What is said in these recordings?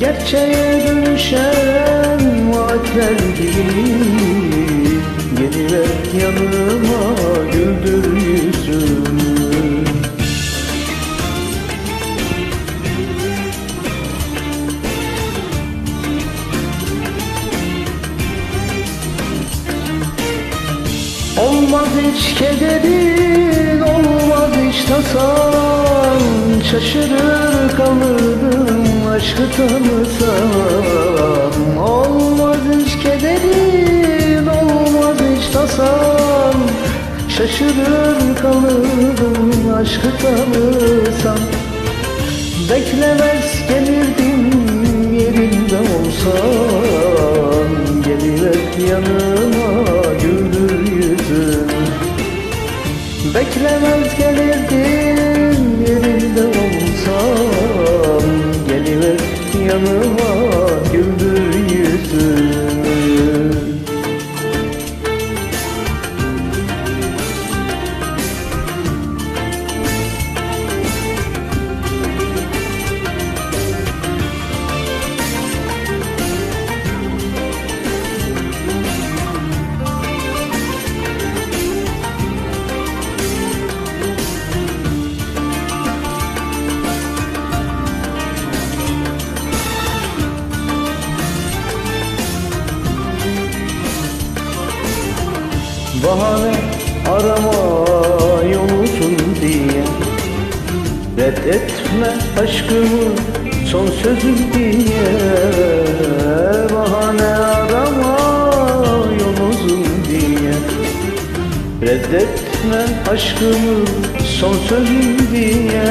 Gerçeğe dönüşen vaatler gibi. Geliver yanıma güldür yüzümü. Olmaz hiç kederin, olmaz hiç tasan. Şaşırır kalırdım aşkı tanısam Olmaz hiç kederin, olmaz hiç tasan Şaşırır kalırdım aşkı tanısam. Beklemez gelirdim yerinde olsan Geliver yanıma güldür yüzümü Beklemez gelirdim Bahane arama yolutun diye. Reddetme aşkımı son sözüm diye. Bahane arama yolutun diye. Reddetme aşkımı son sözüm diye.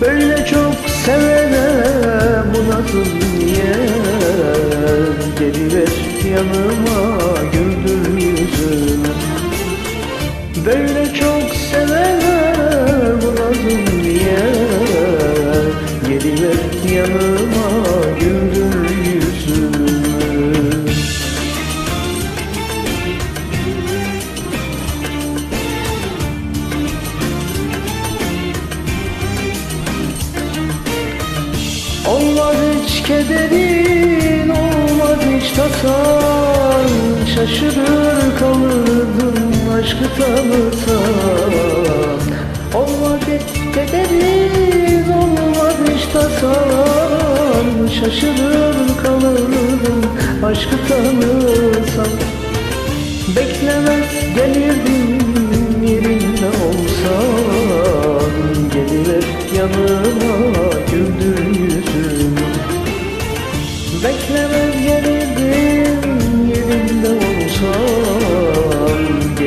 Böyle çok sevene bu nasıl niye Geliver yanıma Böyle çok sevene bu nasıl niye Geliver yanıma güldür yüzüme Olmaz hiç kederin, olmaz hiç tasan Şaşırır aşkı tanısam Olmaz hiç kederin, olmaz hiç tasan Şaşırır kalırdım aşkı tanısam Beklemez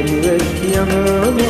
Geliver yanıma